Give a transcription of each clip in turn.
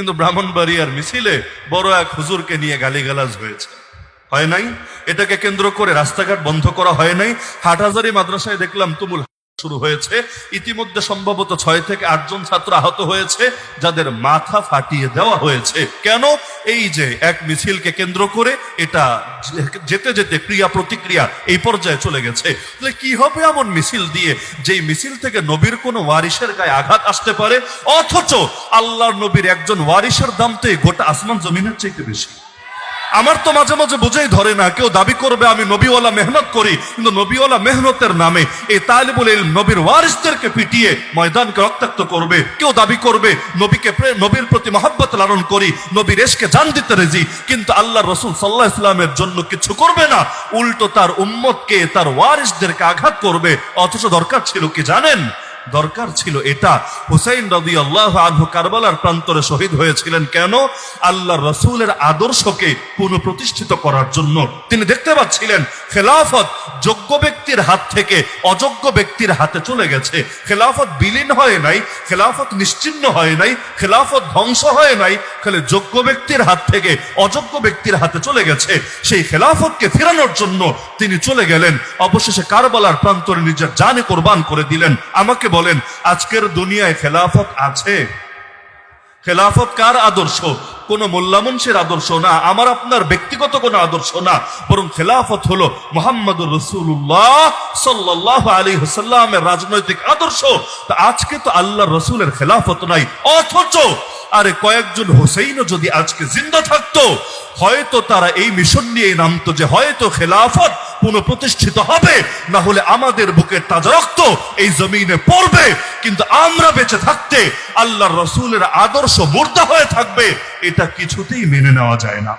কিন্তু ব্রাহ্মণবাড়িয়ার মিছিলে বড় এক হুজুরকে নিয়ে গালিগালাজ হয়েছে। হয় নাই? এটাকে কেন্দ্র করে রাস্তাঘাট বন্ধ করা হয় নাই? হাটহাজারি মাদ্রাসায় দেখলাম তুমুল শুরু হয়েছে। ইতিমধ্যে সম্ভবত ছয় থেকে আটজন ছাত্র আহত হয়েছে, যাদের মাথা ফাটিয়ে দেওয়া হয়েছে। কেন? এই যে এক মিছিলকে কেন্দ্র করে এটা যেতে যেতে ক্রিয়া প্রতিক্রিয়া এই পর্যায়ে চলে গেছে। তাহলে কি হবে এমন মিছিল দিয়ে যেই মিছিল থেকে নবীর কোন ওয়ারিসের গায়ে আঘাত আসতে পারে? অথচ আল্লাহর নবীর একজন ওয়ারিসের দাম তো গোটা আসমান জমিনের চাইতে বেশি। আমার তো মাঝে মাঝে বুঝেই ধরে না, কেউ দাবি করবে আমি নবীওয়ালা মেহনত করি, কিন্তু নবীওয়ালা মেহনতের নামে এই তালিবুল নবীর ওয়ারিসদেরকে পিটিয়ে ময়দানকে রক্তাক্ত করবে, কেউ দাবি করবে নবীকে নবীর প্রতি মহাব্বত লালন করি, নবীর এসকে জান দিতে রেজি, কিন্তু আল্লাহ রসুল সাল্লাহ ইসলামের জন্য কিছু করবে না, উল্টো তার উম্মতকে, তার ওয়ারিসদেরকে আঘাত করবে, অথচ দরকার ছিল কি জানেন? দরকার ছিল এটা। হুসাইন রবি আল্লাহ আনহু কারবালার প্রান্তরে শহীদ হয়েছিলেন কেন? আল্লাহ রসুলের আদর্শকে পুনঃপ্রতিষ্ঠিত করার জন্য। তিনি দেখতে পাচ্ছিলেন, খেলাফত যোগ্য ব্যক্তির হাত থেকে অযোগ্য ব্যক্তির হাতে চলে গেছে। খেলাফত বিলীন হয় নাই, খেলাফত নিশ্চিন্ন হয় নাই, খেলাফত ধ্বংস হয় নাই, খালি যোগ্য ব্যক্তির হাত থেকে অযোগ্য ব্যক্তির হাতে চলে গেছে। সেই খেলাফতকে ফেরানোর জন্য তিনি চলে গেলেন। অবশেষে কারবালার প্রান্তরে নিজের জানে কোরবান করে দিলেন। আমাকে বলেন, আজকের দুনিয়ায় খেলাফত আছে? খেলাফত কার আদর্শ? কোন মোল্লামুন্সের আদর্শ না, আমার আপনার ব্যক্তিগত কোন আদর্শ না, বরং খেলাফত হলো মোহাম্মদ রসুল্লাহ সাল্লাহ আলী হুসাল্লামের রাজনৈতিক আদর্শ। তা আজকে তো আল্লাহ রসুলের খেলাফত নাই, অথচ আরে কয়েকজন হোসেইনও যদি আজকে জিন্দা থাকতো, হয়তো তারা এই মিশন নিয়ে নামতো যে হয়তো খেলাফত পুনঃপ্রতিষ্ঠিত হবে, না হলে আমাদের বুকের তাজা রক্ত এই জমিনে পড়বে। কিন্তু আমরা বেঁচে থাকতে আল্লাহ রসুলের আদর্শ মুর্দা হয়ে থাকবে, এটা কিছুতেই মেনে নেওয়া যায় না।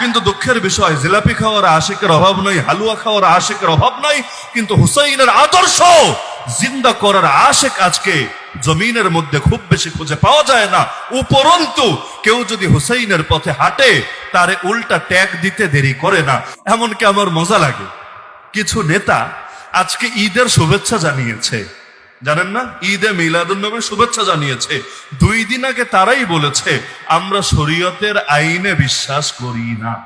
কিন্তু দুঃখের বিষয়, জিলাপি খাওয়ার আশিকের অভাব নাই হালুয়া খাওয়ার আশিকের অভাব নাই কিন্তু হুসাইনের আদর্শ জিন্দা করার আশেক আজকে জমিনের মধ্যে খুব বেশি খুঁজে পাওয়া যায় না। উপরন্তু, কেউ যদি হুসাইনের পথে হাঁটে, তারে উল্টা ট্যাগ দিতে দেরি করে না। এমনকি আমার মজা লাগে। কিছু নেতা আজকে ঈদের শুভেচ্ছা জানিয়েছে। জানেন না? ঈদে মিলাদুন্নবীর শুভেচ্ছা জানিয়েছে। দুই দিন আগে তারাই বলেছে, আমরা শরীয়তের আইনে বিশ্বাস করি না।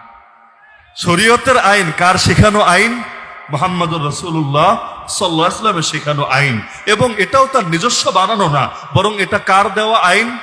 শরীয়তের আইন, কার শেখানো আইন? মোহাম্মদুর রসুল্লাহ সাল্লাহ ইসলামের শেখানো আইন। এবং এটাও তার নিজস্ব বানানো না। বরং এটা কার দেওয়া আইন?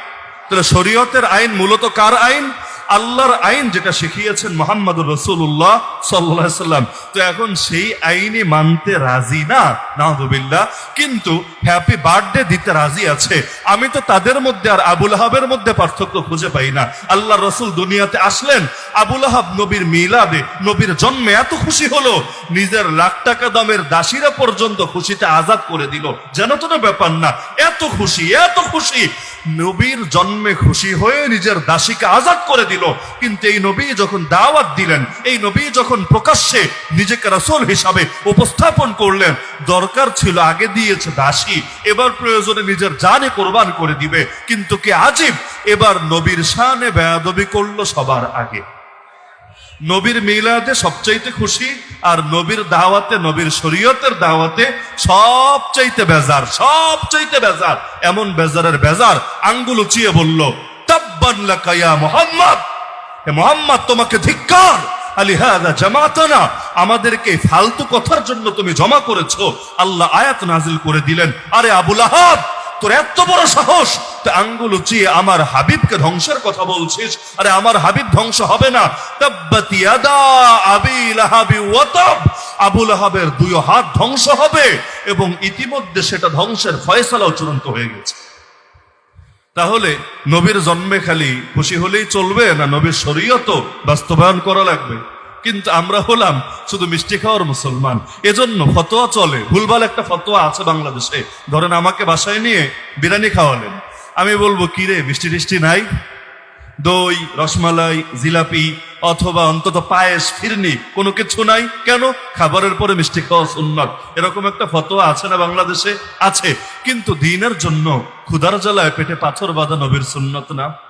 তাহলে শরীয়তের আইন মূলত কার আইন? আল্লাহর আইন যেটা শিখিয়েছেন মোহাম্মদুর রসুল্লাহ সাল্লাহ সাল্লাম। তো এখন সেই আইনই মানতে রাজি না নাহদুবিল্লাহ কিন্তু হ্যাপি বার্থডে দিতে রাজি আছে। আমি তো তাদের মধ্যে আর আবুল আহাবের মধ্যে পার্থক্য খুঁজে পাই না। আল্লাহ রসুল দুনিয়াতে আসলেন, আবুল আহাব নবীর মিলাদে, নবীর জন্মে এত খুশি হলো, নিজের লাখ টাকা দামের দাসীরা পর্যন্ত খুশিতে আজাদ করে দিল। যেন তো ব্যাপার না, এত খুশি এত খুশি। নবীর জন্মে খুশি হয়ে নিজের দাসীকে আজাদ করে দিল। কিন্তু এই নবী যখন দাওয়াত দিলেন, এই নবী যখন প্রকাশ্যে নিজেকে রাসুল হিসাবে উপস্থাপন করলেন, দরকার ছিল আগে দিয়েছে দাসী, এবার প্রয়োজনে নিজের জানে কোরবান করে দিবে। কিন্তু কি আজীব, এবার নবীর শানে বেয়াদবি করল সবার আগে। নবীর মিলাদে সবচাইতে খুশি আর নবীর দাওয়াতে, নবীর শরীয়তের দাওয়াতে সবচাইতে বেজার সবচাইতে বেজার, এমন বেজারের বেজার আঙ্গুল উচিয়ে বলল, তাব্বান লাকা ইয়া মুহাম্মদ, হে মোহাম্মদ, তোমাকে ধিক্কার, আলি হাদা জামাতানা, আমাদেরকে ফালতু কথার জন্য তুমি জমা করেছ। আল্লাহ আয়াত নাজিল করে দিলেন, আরে আবুল আহাব তোর এত বড় সাহস? তা আঙ্গুল উঁচিয়ে আমার হাবিবকে ধ্বংসের কথা বলছিস? আরে আমার হাবিব ধ্বংস হবে না। আবুল আহাবের দুই হাত ধ্বংস হবে এবং ইতিমধ্যে সেটা ধ্বংসের ফয়সালাও চূড়ান্ত হয়ে গেছে। তাহলে নবীর জন্মে খালি খুশি হলেই চলবে না নবীর শরীয়ত বাস্তবায়ন করা লাগবে? কিন্তু আমরা হলাম শুধু মিষ্টি খাওয়ার মুসলমান। এজন্য ফতোয়া চলে। ভুলভাল একটা ফতোয়া আছে বাংলাদেশে। ধরেন আমাকে বাসায় নিয়ে বিরিয়ানি খাওয়ালেন। আমি বলব, কিরে, মিষ্টি টিষ্টি নাই? দই, রসমালাই, জিলাপি অথবা অন্তত পায়েস, ফিরনি, কোনো কিছু নাই? কেন? খাবারের পরে মিষ্টি খাওয়া সুন্নত। এরকম একটা ফতোয়া আছে না বাংলাদেশে? আছে। কিন্তু দিনের জন্য ক্ষুধার জ্বালায় পেটে পাথর বাঁধা নবীর সুন্নত না?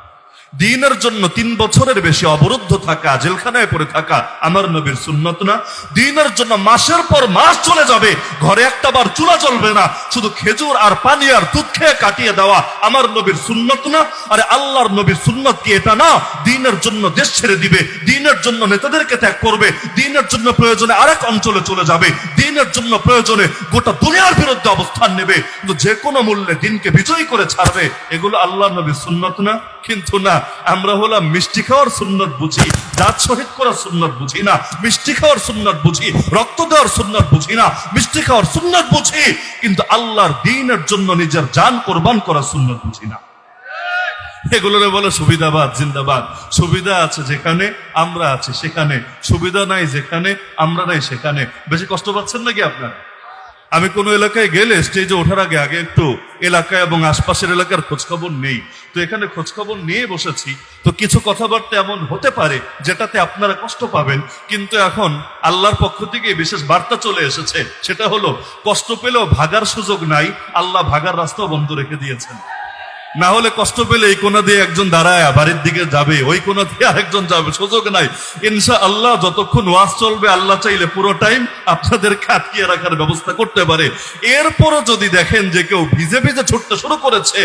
দিনের জন্য তিন বছরের বেশি অবরুদ্ধ থাকা, জেলখানায় পড়ে থাকা আমার নবীর সুন্নত না। দিনের জন্য মাসের পর মাস চলে যাবে, ঘরে একটা বার চুলা চলবে না। শুধু খেজুর আর পানি আর দুধ খেয়ে কাটিয়ে দেওয়া আমার নবীর সুন্নত না। আরে আল্লাহর নবীর সুন্নত কি এটা না? দিনের জন্য দেশ ছেড়ে দিবে, দিনের জন্য নেতাদেরকে ত্যাগ করবে, দিনের জন্য প্রয়োজনে আরেক অঞ্চলে চলে যাবে, দিনের জন্য প্রয়োজনে গোটা দুনিয়ার বিরুদ্ধে অবস্থান নেবে। কিন্তু যে কোনো মূল্যে দিনকে বিজয়ী করে ছাড়বে, এগুলো আল্লাহ নবীর সুন্নত না। কিন্তু না, আমরা হলাম মিষ্টি খাওয়ার সুন্নত বুঝি, দাঁত শহীদ করার সুন্নত বুঝি না, মিষ্টি খাওয়ার সুন্নত বুঝি, রক্ত দেওয়ার সুন্নত বুঝি না, মিষ্টি খাওয়ার সুন্নত বুঝি, কিন্তু আল্লাহর দিনের জন্য নিজের যান কোরবান করার সুন্নত বুঝি না। এগুলোরে বলে সুবিধাবাদ জিন্দাবাদ। সুবিধা আছে যেখানে, আমরা আছি সেখানে। সুবিধা নাই যেখানে, আমরা নাই সেখানে। বেশি কষ্ট পাচ্ছেন নাকি আপনারা? আমি কোনো এলাকায় গেলে স্টেজে ওঠার আগে আগে একটু এলাকা এবং আশপাশের এলাকার খোঁজখবর নেই। তো এখানে খোঁজখবর নিয়ে বসেছি। তো কিছু কথাবার্তা এমন হতে পারে যেটাতে আপনারা কষ্ট পাবেন। কিন্তু এখন আল্লাহর পক্ষ থেকে বিশেষ বার্তা চলে এসেছে। সেটা হলো, কষ্ট পেলেও ভাগার সুযোগ নাই। আল্লাহ ভাগার রাস্তাও বন্ধ রেখে দিয়েছেন। না হলে কষ্ট পেলে এই কোনা দিয়ে একজন দাঁড়ায় বাড়ির দিকে যাবে, ওই কোনা দিয়ে আরেকজন যাবে, সুযোগ নাই। ইনশা আল্লাহ যতক্ষণ ওয়াজ চলবে, আল্লাহ চাইলে পুরো টাইম আপনাদের আটকিয়ে রাখার ব্যবস্থা করতে পারে। এরপরও যদি দেখেন যে কেউ ভিজে ভিজে ছুটতে শুরু করেছে,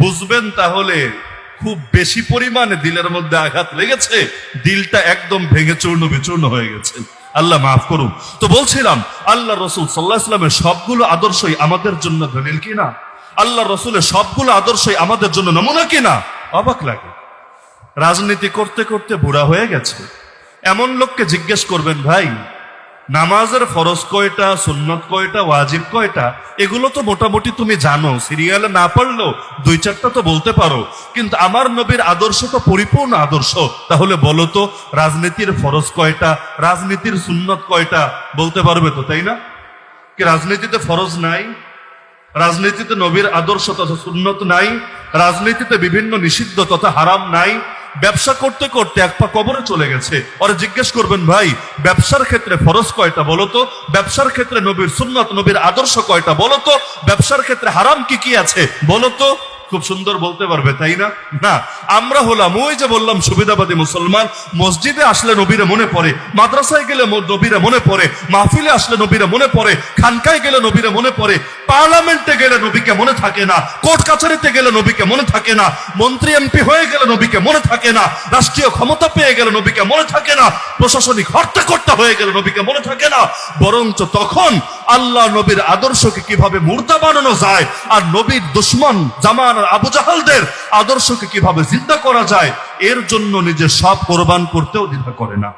বুঝবেন তাহলে খুব বেশি পরিমাণে দিলের মধ্যে আঘাত লেগেছে, দিলটা একদম ভেঙে চূর্ণ বিচূর্ণ হয়ে গেছে। আল্লাহ মাফ করুন। তো বলছিলাম, আল্লাহ রসুল সাল্লাহ ইসলামের সবগুলো আদর্শই আমাদের জন্য দলিল কিনা? আল্লাহ রসুলের সবগুলো আদর্শই আমাদের জন্য নমুনা কিনা? অবাক লাগে। রাজনীতি করতে করতে বুড়া হয়ে গেছে। এমন লোককে জিজ্ঞেস করবেন, ভাই, নামাজের ফরজ কয়টা, সুন্নত কয়টা, ওয়াজিব কয়টা? এগুলো তো মোটামুটি তুমি জানো। সিরিয়ালে না পারলেও দুই চারটা তো বলতে পারো। কিন্তু আমার নবীর আদর্শ তো পরিপূর্ণ আদর্শ। তাহলে বলো তো, রাজনীতির ফরজ কয়টা, রাজনীতির সুন্নত কয়টা? বলতে পারবে তো, তাই না? কি রাজনীতিতে ফরজ নাই? রাজনীতিতে নবীর আদর্শ তথা সুন্নত নাই, রাজনীতিতে বিভিন্ন নিষিদ্ধ তথা হারাম নাই, ব্যবসা করতে করতে এক পা কবরে চলে গেছে। ওরা জিজ্ঞেস করবেন, ভাই, ব্যবসার ক্ষেত্রে ফরজ কয়টা বলতো ব্যবসার ক্ষেত্রে নবীর সুন্নত, নবীর আদর্শ কয়টা বলতো ব্যবসার ক্ষেত্রে হারাম কি কি আছে বলতো খুব সুন্দর বলতে পারবে, তাই না? না, আমরা হলাম ওই যে বললাম সুবিধাবাদী মুসলমান, মসজিদে আসলে নবীরে মনে পড়ে, মাদ্রাসায় গেলে নবীরে মনে পড়ে, মাহফিলে আসলে নবীরে মনে পড়ে, খানকায় গেলে নবীরে মনে পড়ে, পার্লামেন্টে গেলে নবীকে মনে থাকে না, কোর্ট কাছারিতে গেলে নবীকে মনে থাকে না, মন্ত্রী এমপি হয়ে গেলে নবীকে মনে থাকে না, রাষ্ট্রীয় ক্ষমতা পেয়ে গেলে নবীকে মনে থাকে না, প্রশাসনিক হর্তাকর্তা হয়ে গেলে নবীকে মনে থাকে না, বরঞ্চ তখন আল্লাহ নবীর আদর্শকে কীভাবে মুর্দা বানানো যায় আর নবীর দুশ্মন জামান আবু জাহালদের আদর্শকে কীভাবে জিন্দা করা যায়, এর জন্য নিজের সব কোরবান করতেও দ্বিধা করে না।